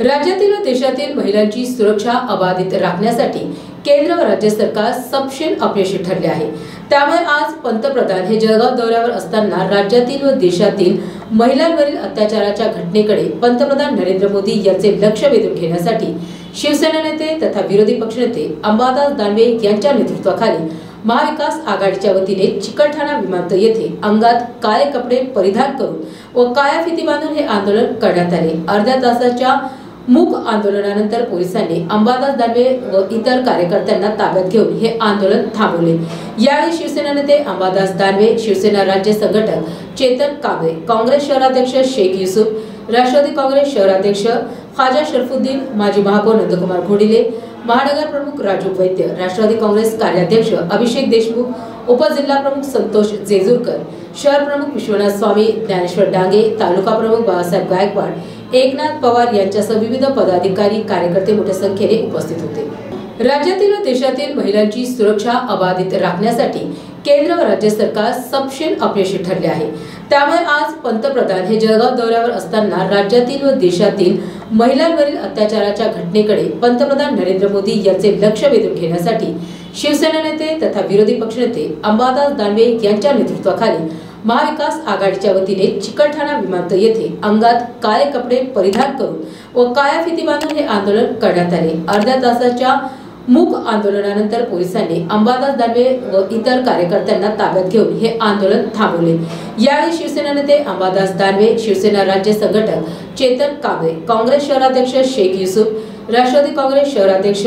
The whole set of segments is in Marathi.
राज्यातील व देशातील महिलांची सुरक्षा अबाधित राखण्यासाठी केंद्र व राज्य सरकार सपशेल अपयशी ठरले आहे. त्यामुळे आज पंतप्रधान हे जळगाव दौऱ्यावर असताना राज्यातील व देशातील महिलांवरील अत्याचाराच्या घटनेकडे पंतप्रधान नरेंद्र मोदी यांचे लक्ष वेधून घेण्यासाठी शिवसेना नेते तथा विरोधी पक्षनेते अंबादास दानवे यांच्या नेतृत्वाखाली महाविकास आघाडीच्या वतीने चिकलठाणा विमानतळ येथे अंगात काळे कपडे परिधान करून व काळ्या फिती बांधून हे आंदोलन करण्यात आले. अर्ध्या तासाच्या मूक आंदोलनानंतर पोलिसांनी अंबादास दानवे व इतर कार्यकर्त्यांना ताब्यात घेऊन हे आंदोलन थांबवले. यावेळी शिवसेना नेते अंबादास दानवे शिवसेना राज्य संघटक चेतन कांबळे काँग्रेस शहराध्यक्ष शेख युसुफ राष्ट्रवादी काँग्रेस शहराध्यक्ष खाजा शरफुद्दीन माजी महापौर नंदकुमार घोडिले महानगर प्रमुख राजू वैद्य राष्ट्रवादी काँग्रेस कार्याध्यक्ष अभिषेक देशमुख उपजिल्हा प्रमुख संतोष जेजूरकर शहर प्रमुख विश्वनाथ स्वामी ज्ञानेश्वर डांगे तालुका प्रमुख बाळासाहेब गायकवाड एकनाथ पवार यांच्यासह विविध पदाधिकारी कार्यकर्ते मोठ्या संख्येने उपस्थित होते. राज्यातील व देशातील महिलांची सुरक्षा अबाधित राखण्यासाठी केंद्र व राज्य सरकार सपशेल अपयशी ठरले आहे. त्यामुळे आज पंतप्रधान हे जळगाव दौऱ्यावर असताना राज्यातील व देशातील महिलांवरील अत्याचाराच्या घटनेकडे पंतप्रधान नरेंद्र मोदी यांचे लक्ष वेधून घेण्यासाठी शिवसेना नेते तथा विरोधी पक्षनेते अंबादास दानवे यांच्या नेतृत्वाखाली महाविकास आघाडीच्या वतीने चिकलठाणा विमानतळ येथे अंगात काळे कपडे परिधान करून व काळ्या फिती बांधून हे आंदोलन करण्यात आले. अर्ध्या तासाच्या मूक आंदोलनानंतर पोलिसांनी अंबादास दानवे व इतर कार्यकर्त्यांना ताब्यात घेऊन हे आंदोलन थांबवले. यावेळी शिवसेना नेते अंबादास दानवे शिवसेना राज्य संघटक चेतन कांबळे काँग्रेस शहराध्यक्ष शेख युसुफ राष्ट्रवादी काँग्रेस शहराध्यक्ष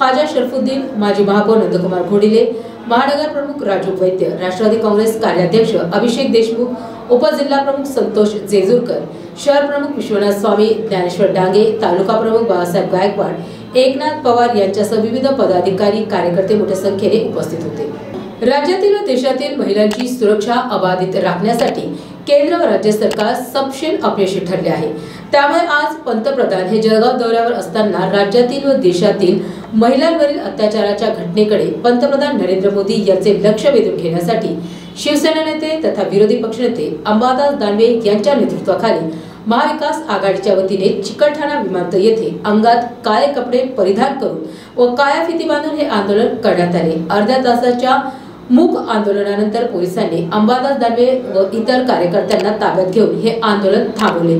खाजा शरफुद्दीन माजी महापौर नंदकुमार घोडिले महानगर प्रमुख राजू वैद्य राष्ट्रवादी काँग्रेस कार्याध्यक्ष अभिषेक देशमुख उपजिल्हा प्रमुख संतोष जेजूरकर शहर प्रमुख विश्वनाथ स्वामी ज्ञानेश्वर डांगे तालुका प्रमुख बाळासाहेब गायकवाड एकनाथ पवार यांच्यासह विविध पदाधिकारी कार्यकर्ते मोठ्या संख्येने उपस्थित होते. राज्यातील व देशातील महिलांची सुरक्षा अबाधित राखण्यासाठी केंद्र व राज्य सरकार सपशेल अपयशी ठरले आहे. त्यामुळे आज पंतप्रधान हे जळगाव दौऱ्यावर असताना राज्यातील व देशातील महिलांवरील अत्याचाराच्या घटनेकडे पंतप्रधान नरेंद्र मोदी यांचे लक्ष वेधून घेण्यासाठी शिवसेना नेते तथा विरोधी पक्षनेते अंबादास दानवे यांच्या नेतृत्वाखाली महाविकास आघाडीच्या वतीने चिकलठाणा विमानतळ येथे अंगात काळे कपडे परिधान करून व काळ्या फिती बांधून हे आंदोलन करण्यात आले. अर्ध्या तासाच्या मूक आंदोलनानंतर पोलिसांनी अंबादास दानवे व इतर कार्यकर्त्यांना ताब्यात घेऊन हे आंदोलन थांबवले.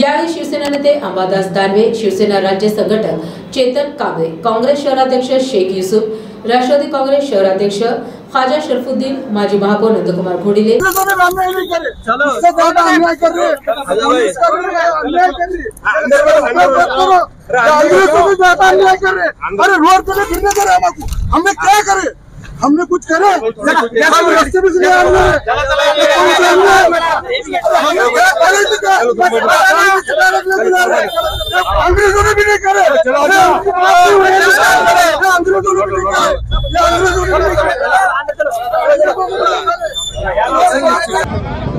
यावेळी शिवसेना नेते अंबादास दानवे शिवसेना राज्य संघटक चेतन कांबळे काँग्रेस शहराध्यक्ष शेख युसुफ राष्ट्रवादी काँग्रेस शहराध्यक्ष खाजा शरफुद्दीन माजी महापौर नंदकुमार घोडिले. अरे रोड करे हमने क्या करे? हमने कुछ करे? हम रास्ते में नहीं हमने। अंग्रेज़ों ने भी नहीं करे। अंग्रेज़ों ने भी अंग्रेज़ों ने